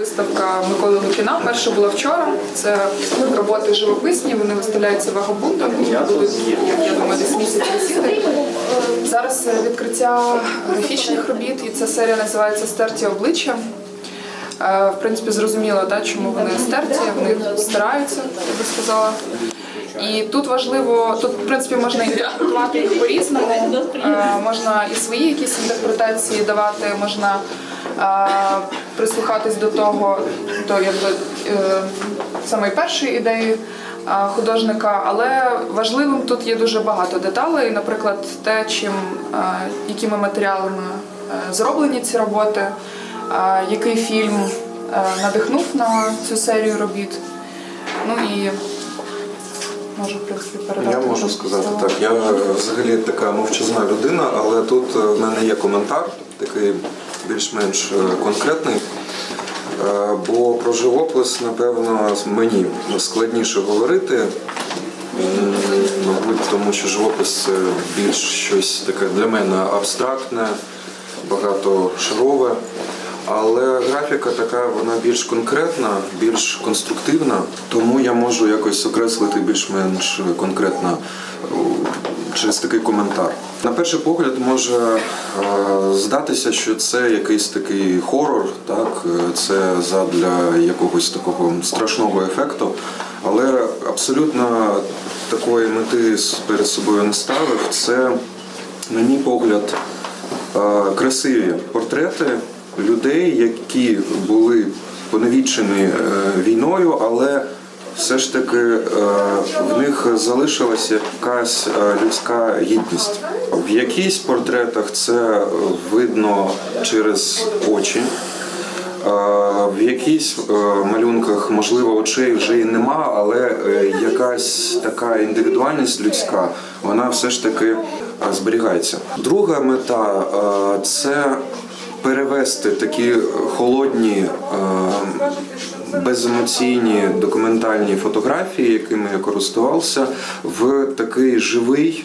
Виставка Миколи Лукіна перша була вчора. Це роботи живописні. Вони виставляються вагабундом і будуть, я думаю, десь місяць висіти. Зараз е, відкриття графічних робіт, і ця серія називається Стерті обличчя. Е, В принципі, зрозуміло, да, чому вони стерті, вони стараються, я би сказала. І тут важливо, тут в принципі можна інтерпретувати їх по-різному. Е, можна і свої якісь інтерпретації давати, можна прислухатись до того, до якби е, самої першої ідеї художника, але важливим тут є дуже багато деталей. Наприклад, те, чим якими матеріалами е, зроблені ці роботи, який фільм е, надихнув на цю серію робіт. Ну і можу в принципі передати. Я можу сказати так. Я взагалі така мовчазна людина, але тут в мене є коментар, такий більш-менш е, конкретний. Е, Бо про живопис, напевно, мені складніше говорити. Мабуть, тому що живопис це більш щось таке для мене абстрактне, багатошарове. Але графіка така, вона більш конкретна, більш конструктивна, тому я можу якось окреслити більш-менш конкретно через такий коментар. На перший погляд може е, здатися, що це якийсь такий хорор, так е, це задля якогось такого страшного ефекту, але абсолютно такої мети перед собою не ставив. Це, на мій погляд, е, красиві портрети людей, які були поневічені е, війною, але все ж таки е, в них залишилася якась е, людська гідність. В якихось портретах це видно через очі. В якихось малюнках, можливо, очей вже і нема, але якась така індивідуальність людська, вона все ж таки зберігається. Друга мета це перевести такі холодні, е, беземоційні документальні фотографії, якими я користувався, в такий живий.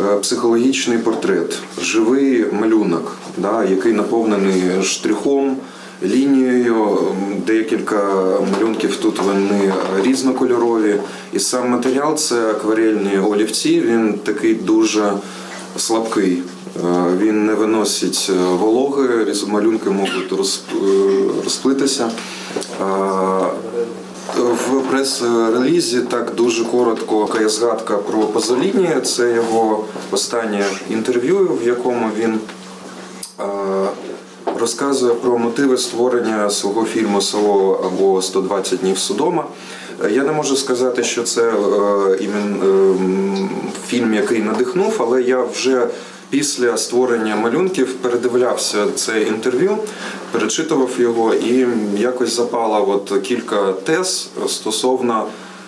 е, Психологічний портрет, живий малюнок, да, який наповнений штрихом, лінією. Декілька малюнків тут вони різнокольорові. І сам матеріал це акварельні олівці. Він такий дуже слабкий. Е, Він не виносить е, вологи, малюнки можуть е, розплитися. В прес-релізі так дуже коротко є згадка про Пазоліні. Це його останнє інтерв'ю, в якому він розказує про мотиви створення свого фільму Село або 120 днів Содома. Я не можу сказати, що це імен, е, фільм, який надихнув, але я вже після створення малюнків передивлявся це інтерв'ю, перечитував його і якось запало от кілька тез стосовно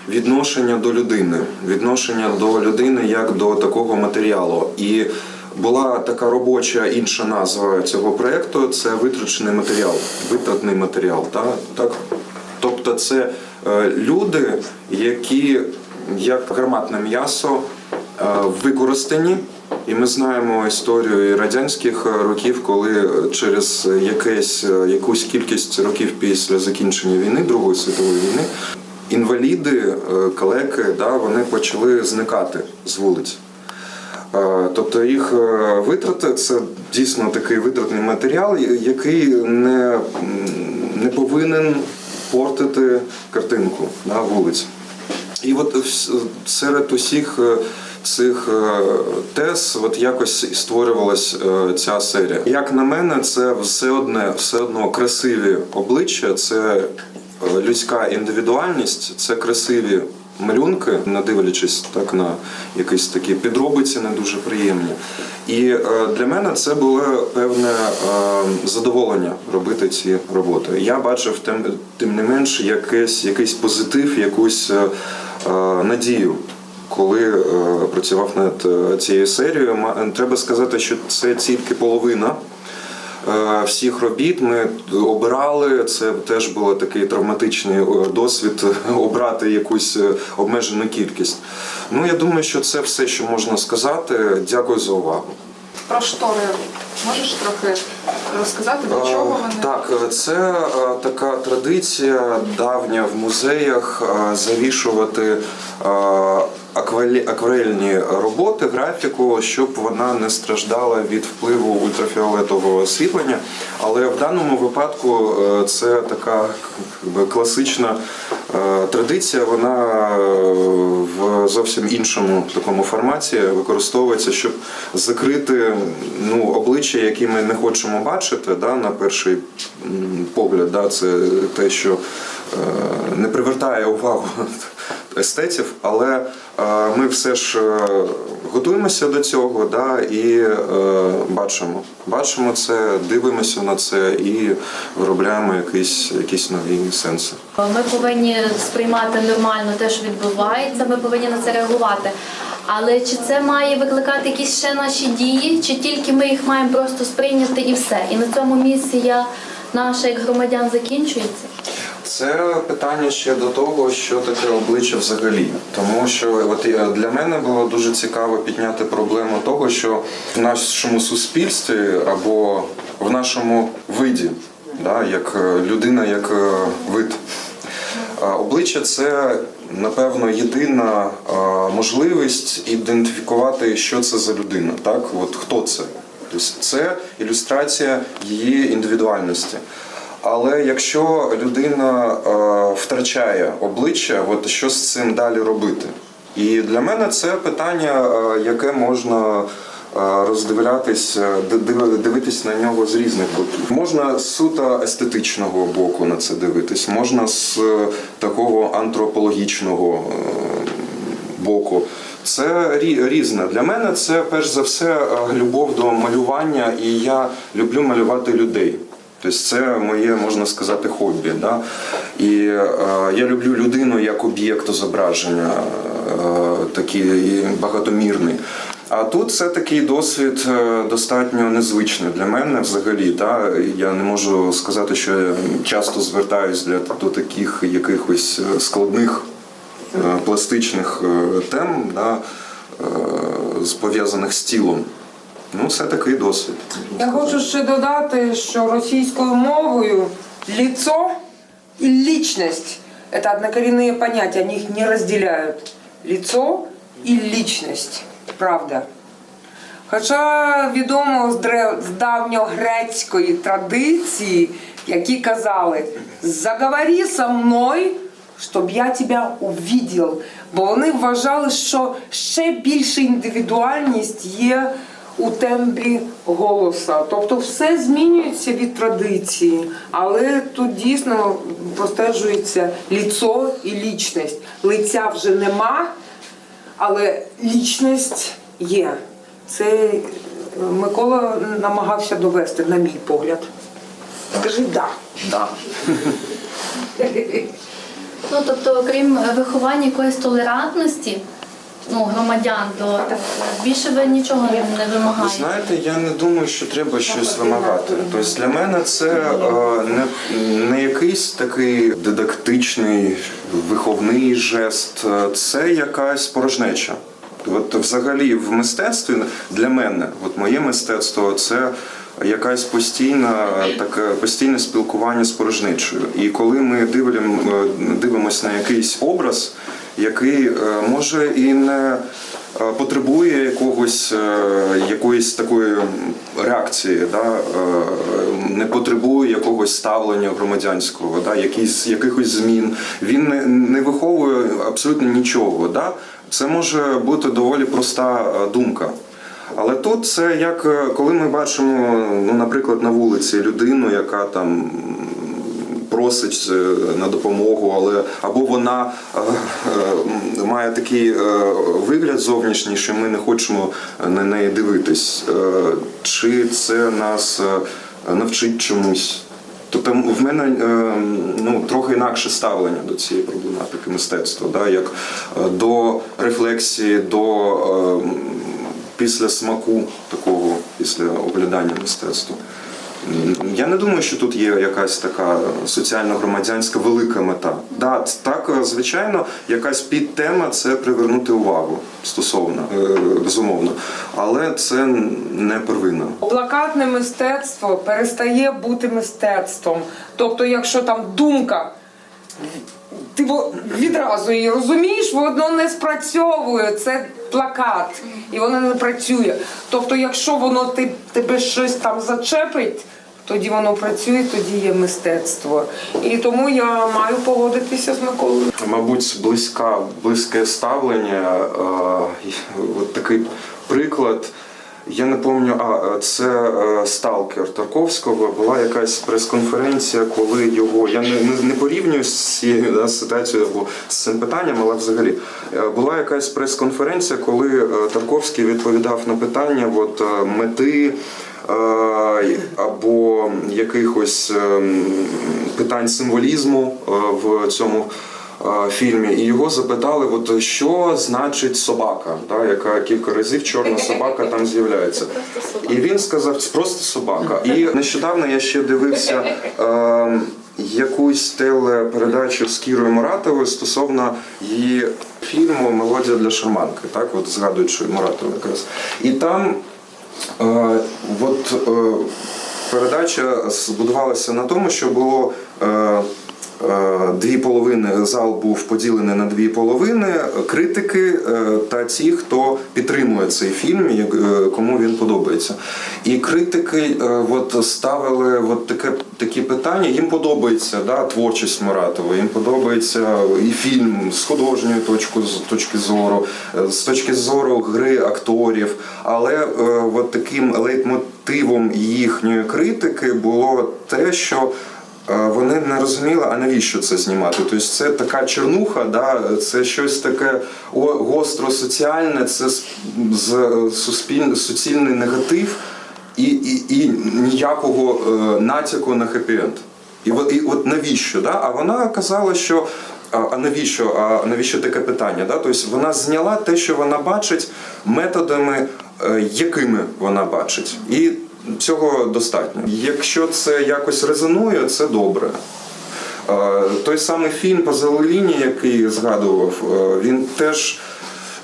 відношення до людини, відношення до людини як до такого матеріалу. І була така робоча інша назва цього проєкту це витрачений матеріал, витратний матеріал. Та? Так? Тобто це е, люди, які як гарматне м'ясо використані. І ми знаємо історію і радянських років, коли через якесь, якусь кількість років після закінчення війни, Другої світової війни, інваліди, е, калеки, да, вони почали зникати з вулиць. Е, Тобто їх е, витрати це дійсно такий витратний матеріал, який не, не повинен портити картинку на вулиці. І от серед усіх е, цих е, тез от якось і створювалась е, ця серія. Як на мене, це все одне, все одно красиві обличчя, це е, людська індивідуальність, це красиві малюнки, не дивлячись так на якісь такі підробиці, не дуже приємні. І для мене це було певне задоволення робити ці роботи. Я бачив тим, тим не менш якийсь, якийсь позитив, якусь надію. Коли е, працював над е, цією серією, Ма- треба сказати, що це тільки половина е, всіх робіт. Ми обирали. Це теж був такий травматичний е, досвід обрати якусь е, обмежену кількість. Ну я думаю, що це все, що можна сказати. Дякую за увагу. Про штори можеш трохи розказати, для чого вони? Е, Так, е, це е, така традиція давня в музеях е, завішувати е, акварельні роботи, графіку, щоб вона не страждала від впливу ультрафіолетового освітлення. Але в даному випадку е, це така класична е, традиція. Вона е, в зовсім іншому такому форматі використовується, щоб закрити ну, обличчя, які ми не хочемо бачити, да, на перший погляд. Да, це те, що е, не привертає увагу естетів, але е, ми все ж е, готуємося до цього да, і е, бачимо. Бачимо це, дивимося на це і виробляємо якісь, якісь нові сенси. Ми повинні сприймати нормально те, що відбувається, ми повинні на це реагувати. Але чи це має викликати якісь ще наші дії, чи тільки ми їх маємо просто сприйняти і все? І на цьому місія наша як громадян закінчується? Це питання ще до того, що таке обличчя взагалі. Тому що от для мене було дуже цікаво підняти проблему того, що в нашому суспільстві або в нашому виді, да, як е, людина, як е, вид. Обличчя це напевно єдина можливість ідентифікувати, що це за людина. Так, от хто це? Тобто це ілюстрація її індивідуальності. Але якщо людина е, втрачає обличчя, от що з цим далі робити? І для мене це питання, е, яке можна е, роздивлятись, ди- див- дивитись на нього з різних боків. Можна з суто естетичного боку на це дивитись, можна з такого антропологічного боку. Це рі- різне. Для мене це перш за все любов до малювання, і я люблю малювати людей. Тобто це моє, можна сказати, хобі. Да? І е, я люблю людину як об'єкт зображення, е, такий багатомірний. А тут це такий досвід е, достатньо незвичний для мене взагалі. Да? Я не можу сказати, що я часто звертаюсь для до таких якихось е, складних е, пластичних тем, да, пов'язаних з тілом. Ну, це такий досвід. Я хочу ще додати, що російською мовою лицо и личность – это однокоренные понятия, они их не разделяют. Лицо и личность, правда. Хоча відомо з давньогрецької традиції, які казали «Заговори со мною, щоб я тебе увидел». Бо вони вважали, що ще більша індивідуальність є у тембрі голоса. Тобто все змінюється від традиції, але тут дійсно простежується ліцо і лічність. Лиця вже нема, але лічність є. Це е, Микола намагався довести, на мій погляд. Скажи да. Да. Ну тобто, окрім виховання якоїсь толерантності ну, громадян, то більше ви нічого не Ви вимагаєте. знаєте, я не думаю, що треба щось вимагати. Тобто для мене це е, не, не якийсь такий дидактичний виховний жест, е, це якась порожнеча. От взагалі в мистецтві для мене, от моє мистецтво, це якась постійна таке постійне спілкування з порожнечою. І коли ми дивимо, дивимося на якийсь образ, який е, може і не е, потребує якогось е, якоїсь такої реакції, да, не потребує якогось ставлення громадянського, да, якісь, якихось змін. Він не, не виховує абсолютно нічого. Да. Це може бути доволі проста думка. Але тут це як коли ми бачимо, ну, наприклад, на вулиці людину, яка там просить е, на допомогу, але або вона е, е, має такий вигляд зовнішній, що ми не хочемо на неї дивитись. Чи це нас навчить чомусь? Тобто в мене ну, трохи інакше ставлення до цієї проблематики мистецтва, да, як до рефлексії, до після смаку такого, після оглядання мистецтва. Я не думаю, що тут є якась така соціально-громадянська велика мета. Да, так, звичайно, якась підтема це привернути увагу стосовно, е, безумовно. Але це не первинна. Плакатне мистецтво перестає бути мистецтвом. Тобто, якщо там думка, ти відразу її розумієш, воно не спрацьовує. Це плакат, і воно не працює. Тобто, якщо воно ти, тебе щось там зачепить. Тоді воно працює, тоді є мистецтво. І тому я маю погодитися з Миколою. Мабуть, близька, близьке ставлення. Е, от такий приклад. Я не пам'ятаю, а це е, сталкер Тарковського. Була якась прес-конференція, коли його я не, не, не порівнюю з цією да, ситуацією або з цим питанням, але взагалі Е, була якась прес-конференція, коли е, Тарковський відповідав на питання от, е, мети. е, Або якихось ем, питань символізму е, в цьому е, фільмі, і його запитали, от що значить собака, да, яка кілька разів чорна собака там з'являється. І він сказав, це просто собака. І нещодавно я ще дивився. Е, Якусь телепередачу з Кірою Муратовою стосовно її фільму Мелодія для шарманки, так от згадуючи Муратову якраз. І там Е, От е, передача збудувалася на тому, що було е, е, дві половини, зал був поділений на дві половини, критики е, та ті, хто підтримує цей фільм, е, кому він подобається. І критики е, от ставили от таке, такі питання. Їм подобається да, творчість Маратова, їм подобається і фільм з художньої точки, з точки зору, е, з точки зору гри акторів. Але е, от таким лейтмотивом їхньої критики було те, що е, вони не розуміли, а навіщо це знімати. Тобто це така чернуха, да, це щось таке гостро соціальне, це з, з суцільний негатив і, і, і ніякого е, натяку на хеппі-енд. І і от навіщо? Да? А вона казала, що а, навіщо? А навіщо таке питання? Да? Тобто вона зняла те, що вона бачить, методами, е, якими вона бачить. І цього достатньо. Якщо це якось резонує, це добре. Той самий фільм по лінії, який згадував, е, він теж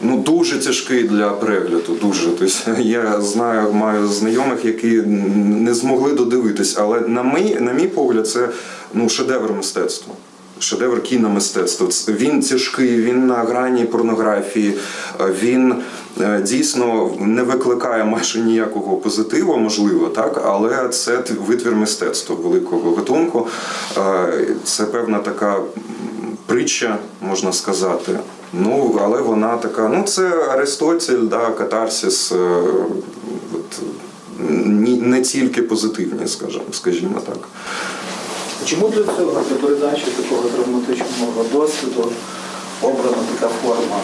ну, дуже тяжкий для перегляду. Дуже. Тобто, я знаю, маю знайомих, які не змогли додивитись, але на мій, на мій погляд, це ну, шедевр мистецтва. Шедевр кіномистецтва. Він тяжкий, він на грані порнографії, е, він е, дійсно не викликає майже ніякого позитиву, можливо, так, але це витвір мистецтва великого гатунку. Е, Це певна така притча, можна сказати. Ну, але вона така, ну це Аристотель, да, катарсис. е, От, не тільки позитивні, скажімо, скажімо так. Чому для цього для передачі такого травматичного досвіду обрана така форма?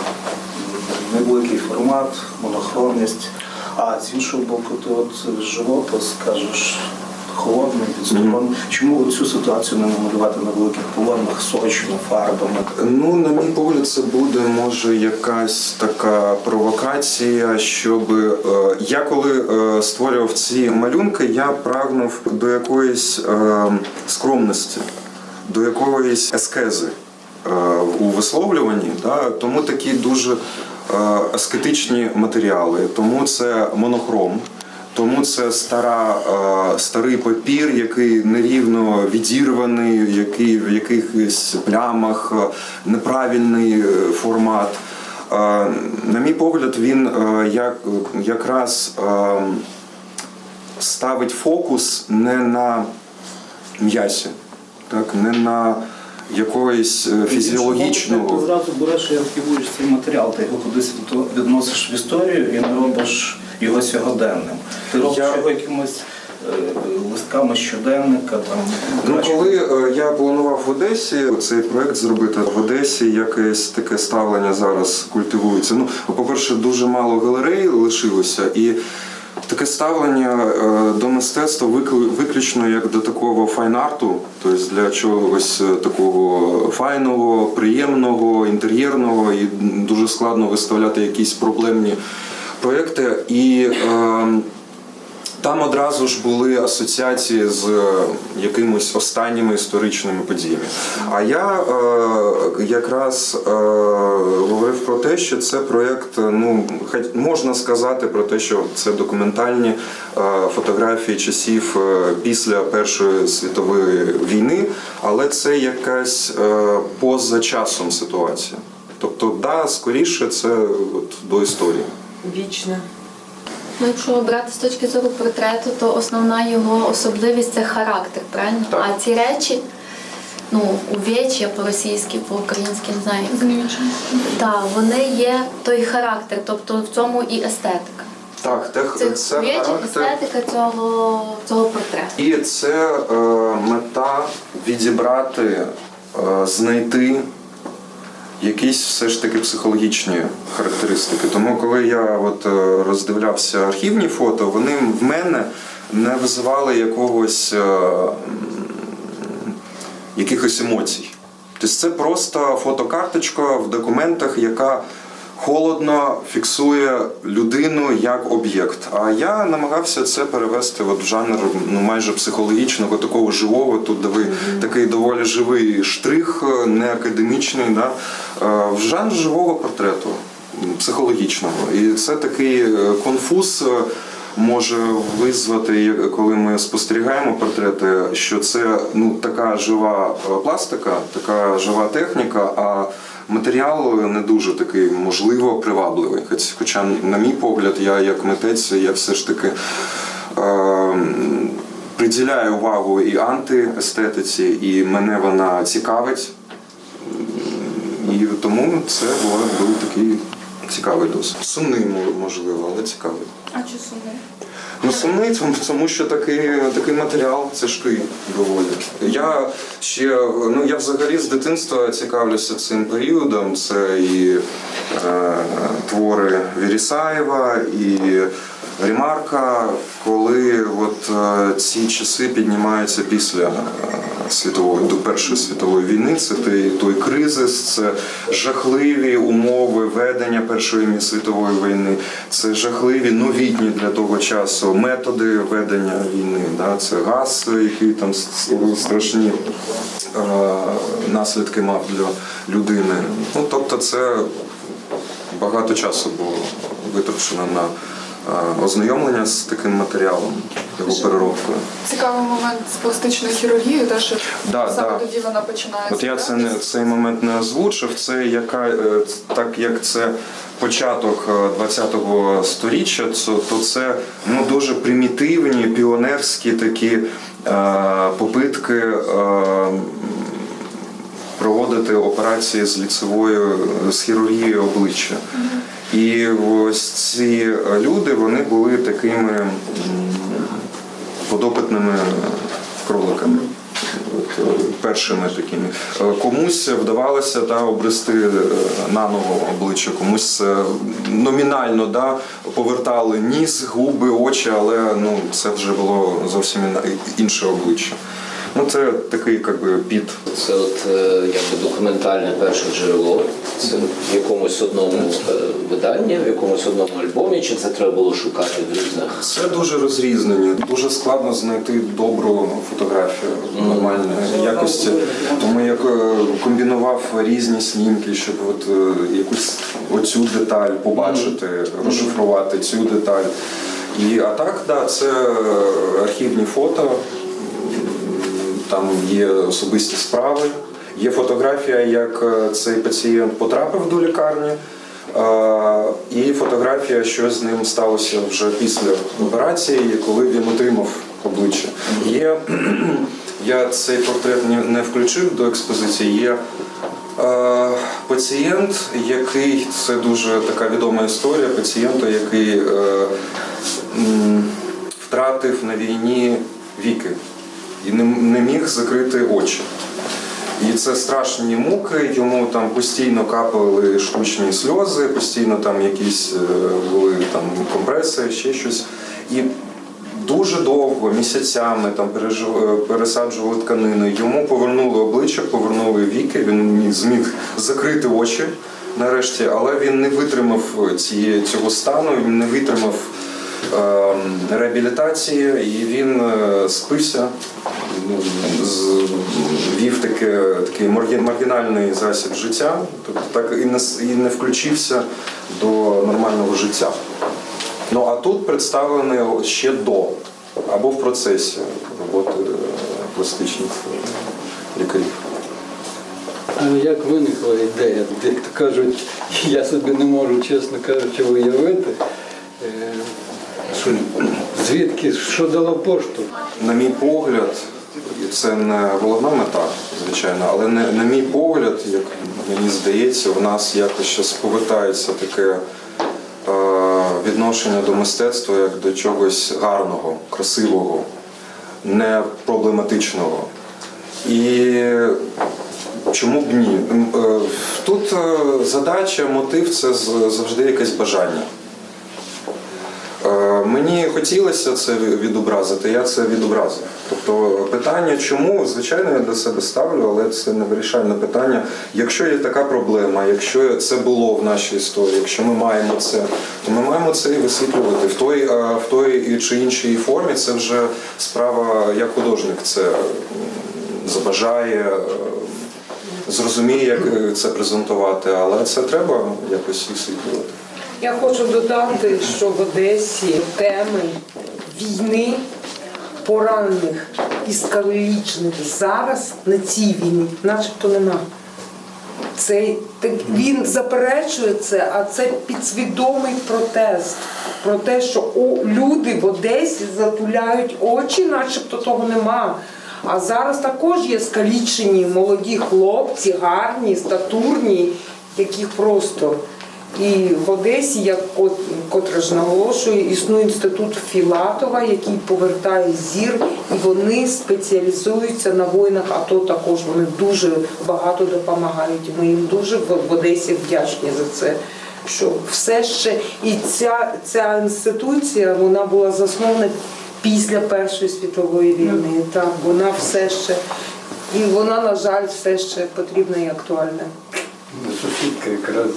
Невеликий формат, монохромність, а з іншого боку, ти от живопис кажеш холодний, підступний. Чому цю ситуацію не намалювати на великих полотнах сочно, фарбами? Ну, на мій погляд, це буде може якась така провокація, щоб е, я коли е, створював ці малюнки, я прагнув до якоїсь е, скромності, до якоїсь ескези у висловлюванні. Да? Тому такі дуже аскетичні матеріали, тому це монохром. Тому це стара, е, старий папір, який нерівно відірваний, який в якихось плямах, е, неправильний е, формат. На мій погляд, він як, якраз ставить фокус не на м'ясі, так, не на якоїсь е, Ти фізіологічного. зразу береш і архівуєш цей матеріал, ти його кудись відносиш в історію і не робиш його сьогоденним. Ти робиш Я- його якимось е, листками щоденника. Там, Ну, коли е, я планував в Одесі цей проект зробити в Одесі, якесь таке ставлення зараз культивується. Ну, по-перше, дуже мало галерей лишилося, і таке ставлення е, до мистецтва виключно як до такого файн-арту, тобто для чогось такого файного, приємного, інтер'єрного, і дуже складно виставляти якісь проблемні проекти. І е, Там одразу ж були асоціації з е, якимись останніми історичними подіями. А я е, якраз е, говорив про те, що це проєкт, ну можна сказати про те, що це документальні е, фотографії часів е, після Першої світової війни, але це якась е, поза часом ситуація. Тобто, да, скоріше це от, до історії. Вічно. Ну, якщо брати з точки зору портрету, то основна його особливість це характер, правильно? Так. А ці речі, ну, увечі по-російськи, по-українськи, не знаю. як. Так, вони є той характер, тобто в цьому і естетика. Так, тех, Це, це увечі, характер. естетика цього, цього портрету. І це е, мета відібрати, е, знайти якісь все ж таки психологічні характеристики. Тому коли я от е, роздивлявся архівні фото, вони в мене не визивали якогось е, якихось емоцій. Тобто це просто фотокарточка в документах, яка холодно фіксує людину як об'єкт. А я намагався це перевести от в жанр ну майже психологічного, такого живого. Тут диви такий доволі живий штрих, е, не академічний, да? е, в жанр живого портрету психологічного. І це такий е, конфуз. Може визвати, коли ми спостерігаємо портрети, що це ну така жива пластика, така жива техніка, а матеріал не дуже такий можливо привабливий. Хоч- Хоча, на мій погляд, я як митець, я все ж таки е, приділяю увагу і антиестетиці, і мене вона цікавить. І тому це був такий цікавий досвід. Сумний, можливо, але цікавий. А чи сумний? Ну, сумний, тому- що такий, такий матеріал тяжкий доволі. Я ще ну я взагалі з дитинства цікавлюся цим періодом. Це і е, твори Вірісаєва, і Ремарка, коли от е, ці часи піднімаються після е, світової до Першої світової війни. Це той, той кризис, це жахливі умови ведення Першої світової війни, це жахливі новітні для того часу методи ведення війни. Да? Це газ, який там страшні е, наслідки мав для людини. Ну тобто, це багато часу було витрачено на ознайомлення з таким матеріалом, його переробкою. Цікавий момент з пластичною хірургією, те, що Да, саме да. тоді вона починає. От я це не цей момент не озвучив. Це яка е, так як це початок е, 20-го сторіччя, то, то це ну дуже примітивні, піонерські такі е, попитки. Е, проводити операції з ліцевою з хірургією обличчя. І ось ці люди вони були такими подопитними кроликами. Е, першими такими. Е, Комусь вдавалося да, обрести е, наново обличчя, комусь е, номінально да, повертали ніс, губи, очі, але ну, це вже було зовсім інше обличчя. Ну, це такий якби, під Це от е, якби документальне перше джерело. Це в якомусь одному е, виданні, в якомусь одному альбомі, чи це треба було шукати в різних. Це дуже розрізнені. Дуже складно знайти добру фотографію нормальної якості. Тому я е, комбінував різні снімки, щоб от якусь оцю деталь побачити, розшифрувати цю деталь. І а так, да, це архівні фото. Там є особисті справи. Є фотографія, як е, цей пацієнт потрапив до лікарні. Е, І фотографія, що з ним сталося вже після операції, коли він отримав обличчя. Є я цей портрет не- включив до експозиції. Є е, пацієнт, який це дуже така відома історія пацієнта, який втратив на війні віки і не, не міг закрити очі. І це страшні муки, йому там постійно капали штучні сльози, постійно там якісь е, були там компреси, ще щось. І дуже довго, місяцями там е, пересаджували тканини. Йому повернули обличчя, повернули віки, він зміг закрити очі нарешті, але він не витримав цієї, цього стану, він не витримав е, реабілітації, і він е, спився, м, вів таке, такий маргі- маргінальний засіб життя, тобто так і не, і не включився до нормального життя. Ну а тут представлений ще до або в процесі роботи е, пластичних е, лікарів. А як виникла ідея? Як то кажуть, я собі не можу, чесно кажучи, уявити. Звідки, що дало поштовх? На мій погляд, це не головна мета, звичайно, але не, на мій погляд, як мені здається, у нас якось щось повертається таке е, відношення до мистецтва як до чогось гарного, красивого, не проблематичного. І чому б ні? Е, Тут е, задача, мотив це завжди якесь бажання. Мені хотілося це відобразити, я це відобразив. Тобто питання, чому, звичайно, я для себе ставлю, але це не вирішальне питання. Якщо є така проблема, якщо це було в нашій історії, якщо ми маємо це, то ми маємо це і висвітлювати в той, в той чи іншій формі. Це вже справа, як художник це забажає, е, зрозуміє, як е, це презентувати, але це треба якось висвітлювати. Я хочу додати, що в Одесі теми війни, поранених і скалічених зараз на цій війні начебто нема. Це, так, він заперечує це, а це підсвідомий протест про те, що о, люди в Одесі затуляють очі, начебто того нема. А зараз також є скалічені молоді хлопці, гарні, статурні, яких просто. І в Одесі, як кот- котра ж наголошує, існує інститут Філатова, який повертає зір, і вони спеціалізуються на воїнах. АТО також вони дуже багато допомагають. Ми їм дуже в Одесі вдячні за це. Що все ще і ця, ця інституція вона була заснована після Першої світової війни. Так, вона все ще і вона, на жаль, все ще потрібна і актуальна. Ну, Сусідка якраз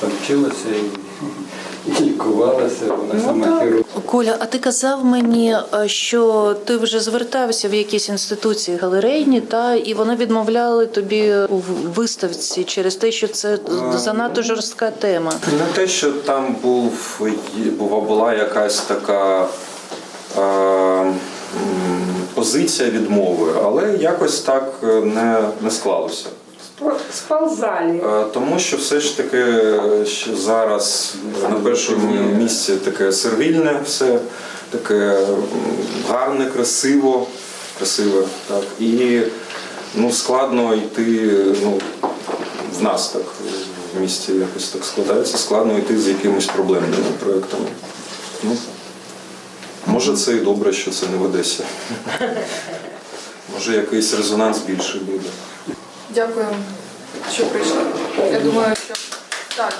там вчилася і, і лікувалася, вона сама хірург. Коля, а ти казав мені, е, що ти вже звертався в якісь інституції галерейні, та і вони відмовляли тобі у виставці через те, що це занадто жорстка тема. Не те, що там був, була, була якась така е, позиція відмови, але якось так е, не, не склалося. Сползалі. Е, Тому що все ж таки е, що зараз на першому місці таке сервільне, все таке гарне, красиво, красиве, так. І ну, складно йти, ну, в нас так в місті якось так складається, складно йти з якимись проблемними проєктами. Ну, може це і добре, що це не в Одесі. Може якийсь резонанс більший буде. Дякую, що прийшли. Я думаю, що так.